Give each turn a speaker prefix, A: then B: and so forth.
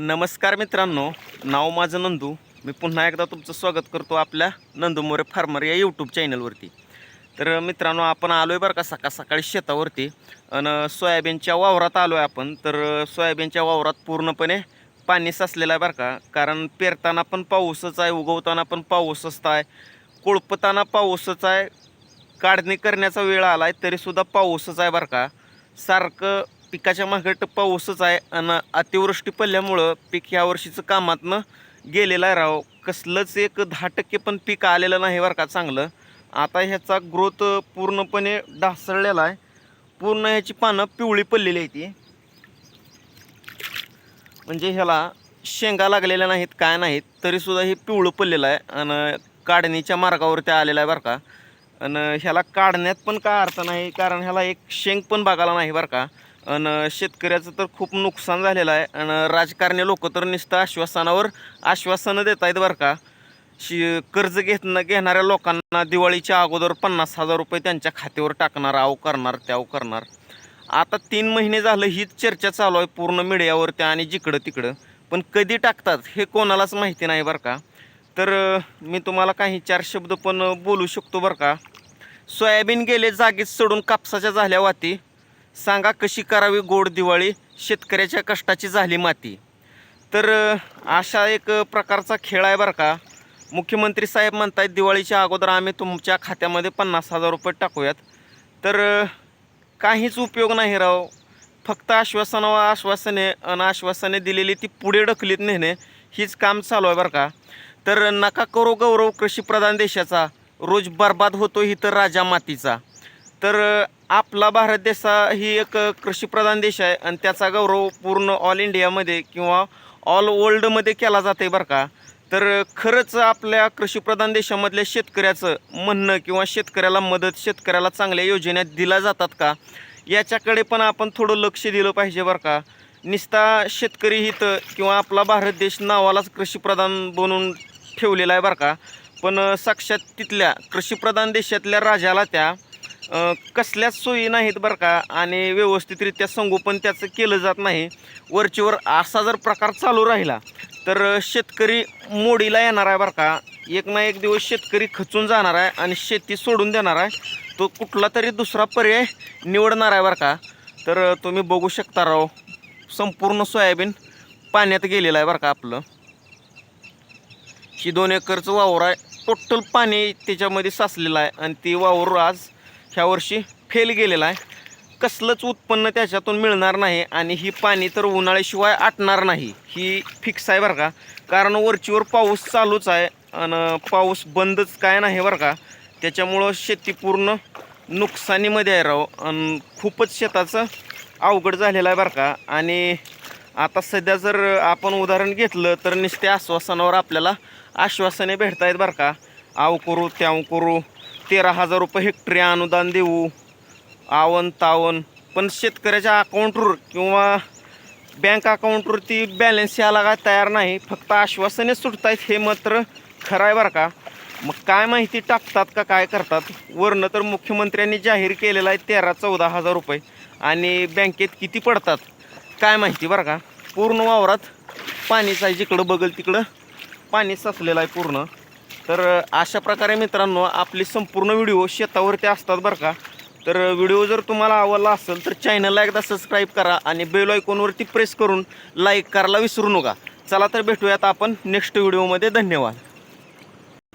A: नमस्कार मित्रांनो नाव माझं नंदू. मी पुन्हा एकदा तुमचं स्वागत करतो आपल्या नंदू मोरे फार्मर या यूट्यूब चॅनलवरती तर मित्रांनो आपण आलो आहे बरं का सकाळ सकाळी शेतावरती. आणि सोयाबीनच्या वावरात आलो आहे आपण. तर सोयाबीनच्या वावरात पूर्णपणे पाणी साचलेलं आहे बरं का. कारण पेरताना पण पाऊसच आहे उगवताना पण पाऊसच आहे. कोळपताना पाऊसच आहे. काढणी करण्याचा वेळ आला आहे तरीसुद्धा पाऊसच आहे बरं का. सारखं पिकाच्या मागे पाऊसच आहे आणि अतिवृष्टी पडल्यामुळं पीक ह्या वर्षीचं कामातनं गेलेलं आहे राव. कसलंच एक दहा टक्के पण पीक आलेलं नाही बरं का चांगलं. आता ह्याचा ग्रोथ पूर्णपणे ढासळलेला आहे. पूर्ण ह्याची पानं पिवळी पडलेली आहे ती. म्हणजे ह्याला शेंगा लागलेल्या नाहीत काय नाहीत तरीसुद्धा हे पिवळं पडलेलं आहे आणि काढणीच्या मार्गावरती आलेलं आहे बरं का. आणि ह्याला काढण्यात पण काय अर्थ नाही कारण ह्याला एक शेंग पण बघायला नाही बरं का. आणि शेतकऱ्याचं तर खूप नुकसान झालेलं आहे. आणि राजकारणी लोक तर नुसतं आश्वासनावर आश्वासनं देत आहेत बरं का. शि कर्ज घेत घेणाऱ्या लोकांना दिवाळीच्या अगोदर पन्नास हजार रुपये त्यांच्या खात्यावर टाकणार आव करणार त्याव करणार. आता तीन महिने झालं हीच चर्चा चालू आहे पूर्ण मीडियावरती आणि जिकडं तिकडं. पण कधी टाकतात हे कोणालाच माहिती नाही बरं का. तर मी तुम्हाला काही चार शब्द पण बोलू शकतो बरं का. सोयाबीन गेले जागीच सोडून कापसाच्या झाल्या वाती. सांगा कशी करावी गोड दिवाळी? शेतकऱ्याच्या कष्टाची झाली माती. तर अशा एक प्रकारचा खेळ आहे बरं का. मुख्यमंत्री साहेब म्हणतायत दिवाळीच्या अगोदर आम्ही तुमच्या खात्यामध्ये पन्नास हजार रुपये टाकूयात. तर काहीच उपयोग नाही राव. फक्त आश्वासनावर आश्वासने अन आश्वासने दिलेली ती पुढे ढकलीत नेणे हीच काम चालू आहे बरं का. तर नका करो गौरव कृषीप्रधान देशाचा. रोज बर्बाद होतो ही तर राजा मातीचा. तर आपला भारत देश ही एक कृषीप्रधान देश आहे आणि त्याचा गौरव पूर्ण ऑल इंडियामध्ये किंवा ऑल वर्ल्डमध्ये केला जाते बरं का. तर खरंच आपल्या कृषीप्रधान देशामधल्या शेतकऱ्याचं म्हणणं किंवा शेतकऱ्याला मदत शेतकऱ्याला चांगल्या योजना दिल्या जातात का? याच्याकडे पण आपण थोडं लक्ष दिलं पाहिजे बरं का. निस्ता शेतकरी हित किंवा आपला भारत देश नावालाच कृषीप्रधान बनवून ठेवलेला आहे बरं का. पण साक्षात तिथल्या कृषीप्रधान देशातल्या राजाला त्या कसल्याच सोयी नाहीत बरं का? आणि व्यवस्थितरित्या संगोपन त्याचं केलं जात नाही. वरचीवर असा जर प्रकार चालू राहिला तर शेतकरी मोडीला येणार आहे बरं का? एक ना एक दिवस शेतकरी खचून जाणार आहे आणि शेती सोडून देणार आहे. तो कुठला तरी दुसरा पर्याय निवडणार आहे बरं का? तर तुम्ही बघू शकता राव संपूर्ण सोयाबीन पाण्यात गेलेलं आहे बरं का आपलं. ही दोन एकरचं वावर आहे. टोटल पाणी त्याच्यामध्ये साचलेलं आहे आणि ती वावर आज ह्या वर्षी फेल गेलेला आहे. कसलंच उत्पन्न त्याच्यातून मिळणार नाही आणि ही पाणी तर उन्हाळ्याशिवाय आटणार नाही ही फिक्स आहे बरं का. कारण वरचीवर पाऊस चालूच आहे आणि पाऊस बंदच काय नाही बरं का. त्याच्यामुळं शेती पूर्ण नुकसानीमध्ये आहे राव. आणि खूपच शेताचं अवघड झालेलं आहे बरं का. आणि आता सध्या जर आपण उदाहरण घेतलं तर नुसत्या आश्वासनावर आपल्याला आश्वासने भेटत आहेत बरं का. आव करू त्याव करू तेरा हजार रुपये हेक्टरी अनुदान देऊ. आवन तावन पण शेतकऱ्याच्या अकाउंटवर किंवा बँक अकाउंटवरती बॅलन्स यायला काय तयार नाही. फक्त आश्वासने सुटत आहेत हे मात्र खरं आहे बरं का. मग काय माहिती टाकतात का काय करतात? वरनं तर मुख्यमंत्र्यांनी जाहीर केलेलं आहे तेरा चौदा हजार रुपये. आणि बँकेत किती पडतात? काय माहिती बरं का. पूर्ण वावरात पाणीच आहे जिकडं बघल तिकडं. पाणी साचलेलं आहे पूर्ण. तर अशा प्रकारे मित्रांनो आपली संपूर्ण व्हिडिओ शेतावरती असतात बरं का. तर व्हिडिओ जर तुम्हाला आवडला असेल तर चॅनलला एकदा सबस्क्राईब करा आणि बेल आयकॉनवरती प्रेस करून लाईक करायला विसरू नका. चला तर भेटूयात आपण नेक्स्ट व्हिडिओमध्ये. धन्यवाद.